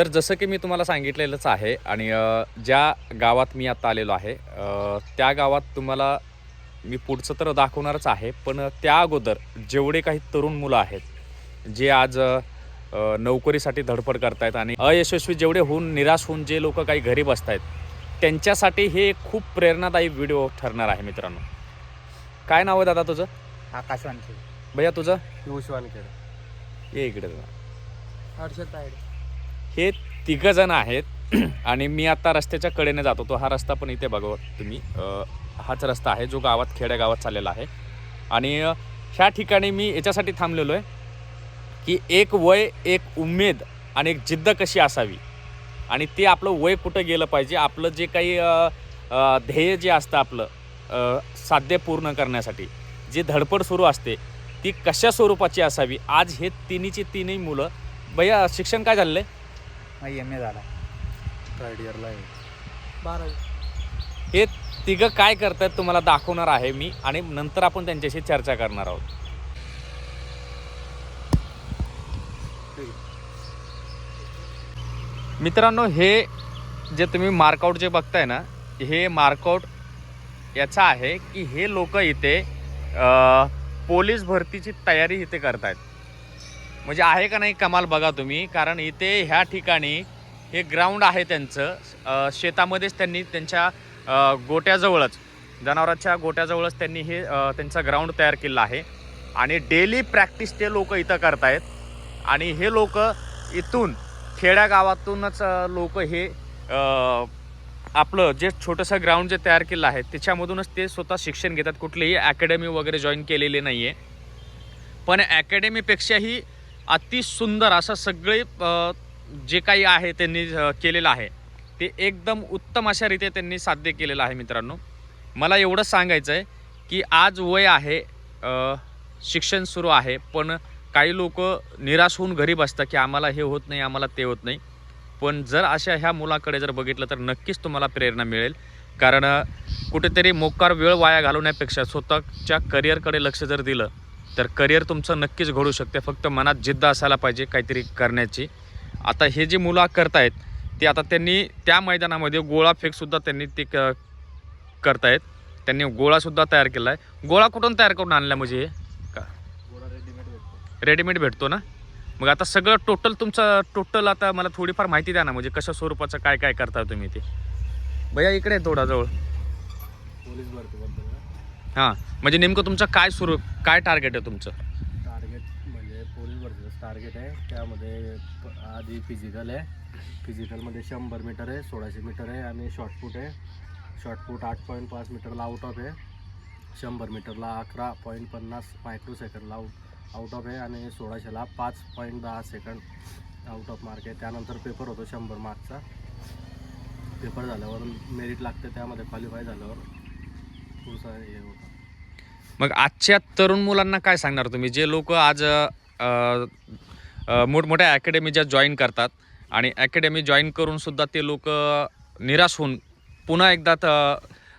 तर जसं की मी तुम्हाला सांगितलेलंच आहे आणि ज्या गावात मी आता आलेलो आहे त्या गावात तुम्हाला मी पुढचं तर दाखवणारच आहे पण त्या अगोदर जेवढे काही तरुण मुलं आहेत जे आज नोकरीसाठी धडपड करतायत आणि अयशस्वी जेवढे होऊन निराश होऊन जे लोक काही घरी बसत आहेत त्यांच्यासाठी हे खूप प्रेरणादायी व्हिडिओ ठरणार आहे मित्रांनो. काय नाव आहे दादा तुझं? आकाश वानखेड. भैया तुझं? पियुष वानखेड. ये इकडे. हर्षद तायडे. हे तिघं जण आहेत. आणि मी आता रस्त्याच्या कडेने जातो. तो हा रस्ता पण इथे बघा तुम्ही. हाच रस्ता आहे जो गावात खेड्यागावात चाललेला आहे. आणि ह्या ठिकाणी मी याच्यासाठी थांबलेलो आहे की एक वय एक उमेद आणि एक जिद्द कशी असावी? आणि ते आपलं वय कुठं गेलं पाहिजे? आपलं जे काही ध्येय जे असतं आपलं साध्य पूर्ण करण्यासाठी जी धडपड सुरू असते ती कशा स्वरूपाची असावी? आज हे तिन्हीची तिन्ही मुलं. भैया शिक्षण काय झालेलं आहे? एम ए झाला. थर्ड इयरला आहे. बारावी. हे तिघं काय करतायत तुम्हाला दाखवणार आहे मी आणि नंतर आपण त्यांच्याशी चर्चा करणार आहोत. मित्रांनो हे जे तुम्ही मार्कआउट जे बघताय ना हे मार्कआउट याचा आहे की हे लोक इथे अ, पोलीस भरतीची तयारी इथे करतायत. म्हणजे आहे का नाही कमाल बघा तुम्ही कारण इथे ह्या ठिकाणी हे ग्राउंड आहे त्यांचं. शेतामध्येच त्यांनी त्यांच्या गोट्याजवळच जनावरांच्या गोट्याजवळच त्यांनी हे त्यांचा ग्राउंड तयार केला आहे. आणि डेली प्रॅक्टिस ते लोक इथं करतायत. आणि हे लोक इथून खेड्यागावातूनच लोक हे आपलं जे छोटंसं ग्राउंड जे तयार केलं आहे त्याच्यामधूनच ते स्वतः शिक्षण घेतात. कुठलीही अकॅडमी वगैरे जॉईन केलेली नाही आहे पण अकॅडमीपेक्षाही अति सुंदर असं सगळे जे काही आहे त्यांनी केलेलं आहे. ते एकदम उत्तम अशा रीते त्यांनी साध्य केलेलं आहे मित्रांनो. मला एवढं सांगायचं आहे की आज वय आहे शिक्षण सुरू आहे पण काही लोक निराश होऊन घरी बसतात की आम्हाला हे होत नाही आम्हाला ते होत नाही. पण जर अशा ह्या मुलाकडे जर बघितलं तर नक्कीच तुम्हाला प्रेरणा मिळेल. कारण कुठेतरी मोकार वेळ वाया घालवण्यापेक्षा स्वतःच्या करिअरकडे लक्ष जर दिलं तर करिअर तुमचं नक्कीच घडू शकते. फक्त मनात जिद्द असायला पाहिजे काहीतरी करण्याची. आता हे जे मुलं करतायत ते आता त्यांनी त्या मैदानामध्ये गोळा फेकसुद्धा त्यांनी ते क करतायत. त्यांनी गोळासुद्धा तयार केला आहे गोळा कुठून तयार करून आणला म्हणजे हे? का? रेडीमेड भेटतो ना? मग आता सगळं टोटल तुमचं टोटल आता मला थोडीफार माहिती द्या ना म्हणजे कशा स्वरूपाचं काय काय करता तुम्ही ते? भैया इकडे आहे थोडा जवळ. पोलीस भरती हां. म्हणजे नेमकं तुमचं काय सुरू काय टार्गेट आहे तुमचं? टार्गेट म्हणजे पोलीस भरतीचं टार्गेट आहे. त्यामध्ये प- आधी फिजिकल आहे. फिजिकलमध्ये शंभर मीटर आहे सोळाशे मीटर आहे आणि शॉर्टपुट आहे. शॉर्टपुट आठ पॉईंट पाच मीटरला आउट ऑफ आहे. शंभर मीटरला अकरा पॉईंट पन्नास मायक्रो सेकंडला आउट आउट ऑफ आहे आणि सोळाशेला पाच पॉईंट दहा सेकंड आउट ऑफ मार्क आहे. त्यानंतर पेपर होतो शंभर मार्कचा पेपर झाल्यावर मेरिट लागते त्यामध्ये क्वालिफाय झाल्यावर. हे मग आजच्या तरुण मुलांना काय सांगणार तुम्ही? जे लोक आज अ, अ, मोठमोठ्या अकॅडमी ज्या जॉईन करतात आणि अकॅडमी जॉईन करून सुद्धा ते लोक निराश होऊन पुन्हा एकदा त-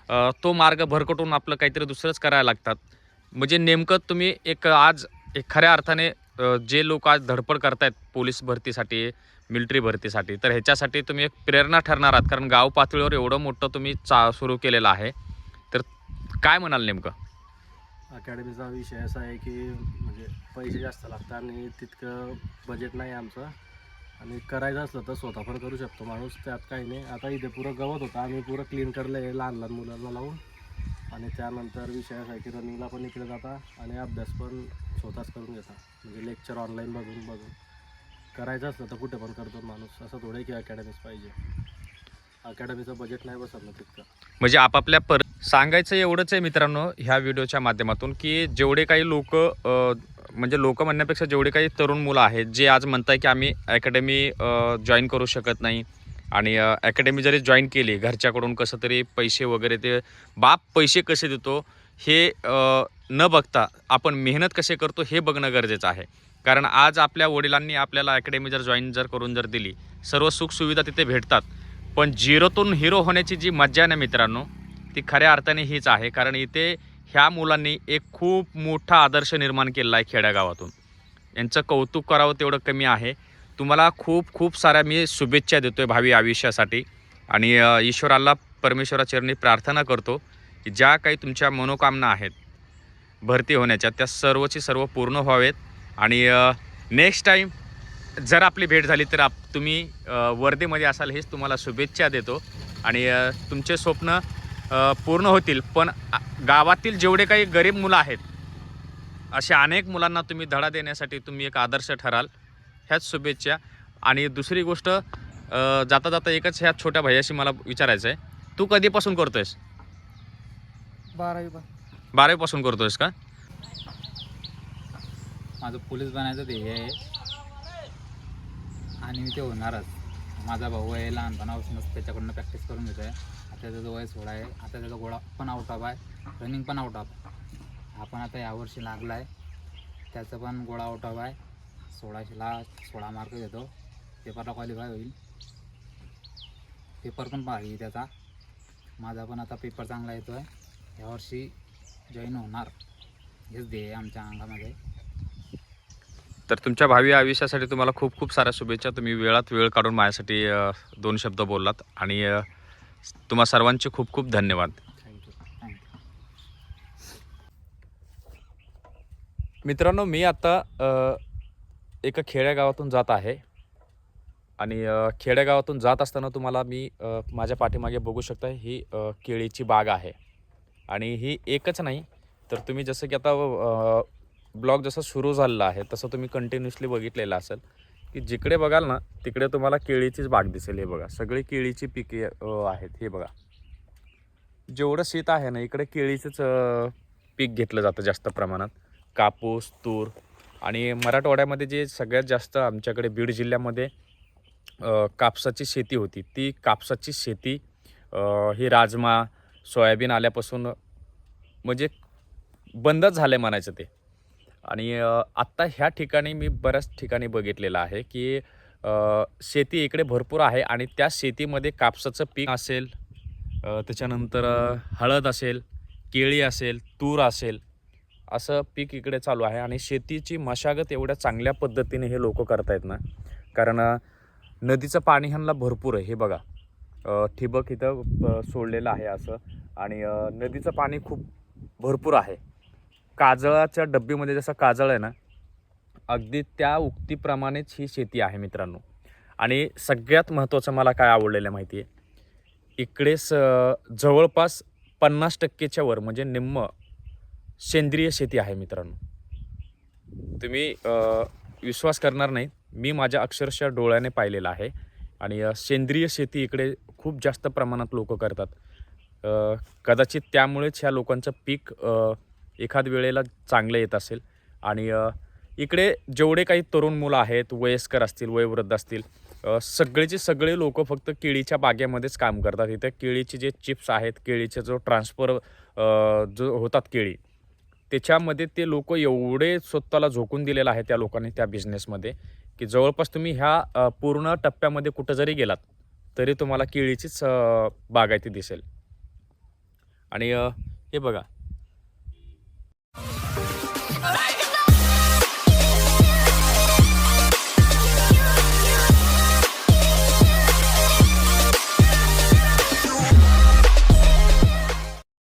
अ, तो मार्ग भरकटून आपलं काहीतरी दुसरंच करायला लागतात. म्हणजे नेमकं तुम्ही एक आज एक खऱ्या अर्थाने अ, जे लोक आज धडपड करतायत पोलीस भरतीसाठी मिलिटरी भरतीसाठी तर ह्याच्यासाठी तुम्ही एक प्रेरणा ठरणार आहात. कारण गाव पातळीवर एवढं मोठं तुम्ही चा सुरू केलेलं आहे. काय म्हणाल नेमकं? अकॅडमीचा विषय असा आहे की म्हणजे पैसे जास्त लागतात आणि तितकं बजेट नाही आमचं. आणि करायचं असलं तर स्वतः पण करू शकतो माणूस त्यात काही नाही. आता इथे पुरं गवत होतं आम्ही पुरं क्लीन करलं आहे लहान लहान मुलांना लावून. आणि त्यानंतर विषय असा आहे की रनिंगला पण इकडे जाता आणि अभ्यास पण स्वतःच करून घेता. म्हणजे लेक्चर ऑनलाईन बघून बघून. करायचं असलं तर कुठे पण करतो माणूस. असं थोडं की अकॅडमीच पाहिजे. अकॅडमीचं बजेट नाही बसत ना तितकं. म्हणजे आपापल्या पर सांगायचं एवढंच आहे मित्रांनो ह्या व्हिडिओच्या माध्यमातून की जेवढे काही लोक म्हणजे लोक म्हणण्यापेक्षा जेवढे काही तरुण मुलं आहेत जे आज म्हणताय की आम्ही अकॅडमी जॉईन करू शकत नाही आणि अकॅडमी जरी जॉईन केली घरच्याकडून कसं तरी पैसे वगैरे ते बाप पैसे कसे देतो हे न बघता आपण मेहनत कसे करतो हे बघणं गरजेचं आहे. कारण आज आपल्या वडिलांनी आपल्याला अकॅडमी जर जॉईन जर करून जर दिली सर्व सुखसुविधा तिथे भेटतात. पण झिरोतून हिरो होण्याची जी मज्जा आहे ना मित्रांनो ती खऱ्या अर्थाने हीच आहे. कारण इथे ह्या मुलांनी एक खूप मोठा आदर्श निर्माण केलेला आहे खेड्यागावातून यांचं कौतुक करावं तेवढं कमी आहे. तुम्हाला खूप खूप साऱ्या मी शुभेच्छा देतो आहे भावी आयुष्यासाठी. आणि ईश्वराला परमेश्वराचरणी प्रार्थना करतो की ज्या काही तुमच्या मनोकामना आहेत भरती होण्याच्या त्या सर्वची सर्व पूर्ण व्हावेत. आणि नेक्स्ट टाईम जर आपली भेट झाली तर आप तुम्ही वर्धेमध्ये असाल हेच तुम्हाला शुभेच्छा देतो. आणि तुमचे स्वप्न पूर्ण होतील पण गावातील जेवढे काही गरीब मुलं आहेत अशा अनेक मुलांना तुम्ही धडा देण्यासाठी तुम्ही एक आदर्श ठराल. ह्याच शुभेच्छा. आणि दुसरी गोष्ट जाता जाता एकच ह्या छोट्या भैयाशी मला विचारायचं आहे. तू कधीपासून करतोयस? बारावी बारावीपासून करतोयस का? माझं पोलीस बनायचं ध्येय आहे. आणि मी ते होणारच. माझा भाऊ आहे लहानपणापासूनच त्याच्याकडनं प्रॅक्टिस करून घेतो आहे आता त्याचं वय सोळा आहे आता त्याचा गोळा पण आउट ऑफ आहे रनिंग पण आउट ऑफ हा आपण आता यावर्षी लागला आहे त्याचं पण गोळा आउट ऑफ आहे. सोळाशेला सोळा मार्क देतो पेपरला क्वालिफाय होईल. पेपर पण पाहिजे त्याचा. माझा पण आता पेपर चांगला येतो आहे यावर्षी जॉईन होणार. हेच ध्येय आहे आमच्या अंगामध्ये. तर तुमच्या भावी आयुष्यासाठी तुम्हाला खूप खूप साऱ्या शुभेच्छा. तुम्ही वेळात वेळ काढून माझ्यासाठी दोन शब्द बोललात. आणि तुम्हा सर्वांचे खूप खूप धन्यवाद. थँक्यू मित्रांनो मी आता एका खेड्यागावातून जात आहे. आणि खेडेगावातून खेड्यागावातून जात असताना तुम्हाला मी माझ्या पाठीमागे बघू शकता ही केळीची बाग आहे. आणि ही एकच नाही तर तुम्ही जसं की आता ब्लॉग जसं सुरू झालेला आहे तसं तुम्ही कंटिन्युअसली बघितलेलं असेल की जिकडे बघाल ना तिकडे तुम्हाला केळीचीच बाग दिसेल. हे बघा सगळी केळीची पिके आहेत. हे बघा. जेवढं शेत आहे ना इकडे केळीचंच पीक घेतलं जातं जास्त प्रमाणात. कापूस तूर आणि मराठवाड्यामध्ये जे सगळ्यात जास्त आमच्याकडे बीड जिल्ह्यामध्ये कापसाची शेती होती. ती कापसाची शेती ही राजमा सोयाबीन आल्यापासून म्हणजे बंदच झालं आहे म्हणायचं ते. आणि आत्ता ह्या ठिकाणी मी बऱ्याच ठिकाणी बघितलेलं आहे की शेती इकडे भरपूर आहे आणि त्या शेतीमध्ये कापसाचं पीक असेल त्याच्यानंतर हळद असेल केळी असेल तूर असेल असं पीक इकडे चालू आहे आणि शेतीची मशागत एवढ्या चांगल्या पद्धतीने हे लोक करतायत ना. कारण नदीचं पाणी ह्यांना भरपूर आहे हे बघा. ठिबक इथं सोडलेलं आहे असं आणि नदीचं पाणी खूप भरपूर आहे. काजळाच्या डब्बीमध्ये जसं काजळ आहे ना अगदी त्या उक्तीप्रमाणेच ही शेती आहे मित्रांनो. आणि सगळ्यात महत्त्वाचं मला काय आवडलेलं आहे माहिती आहे? इकडे स जवळपास पन्नास टक्केच्या वर म्हणजे निम्म सेंद्रिय शेती आहे मित्रांनो. तुम्ही विश्वास करणार नाही मी माझ्या अक्षरशः डोळ्याने पाहिलेलं आहे. आणि सेंद्रिय शेती इकडे खूप जास्त प्रमाणात लोक करतात. कदाचित त्यामुळेच ह्या लोकांचं पीक एखाद वेळेला चांगलं येत असेल. आणि इकडे जेवढे काही तरुण मुलं आहेत वयस्कर असतील वयोवृद्ध असतील सगळेचे सगळे लोक फक्त केळीच्या बागेमध्येच काम करतात. इथे केळीचे जे चिप्स आहेत केळीचे जो ट्रान्सफर जो होतात केळी त्याच्यामध्ये ते लोक एवढे स्वतःला झोकून दिलेलं आहे त्या लोकांनी त्या बिझनेसमध्ये की जवळपास तुम्ही ह्या पूर्ण टप्प्यामध्ये कुठं जरी गेलात तरी तुम्हाला केळीचीच बागायती दिसेल. आणि हे बघा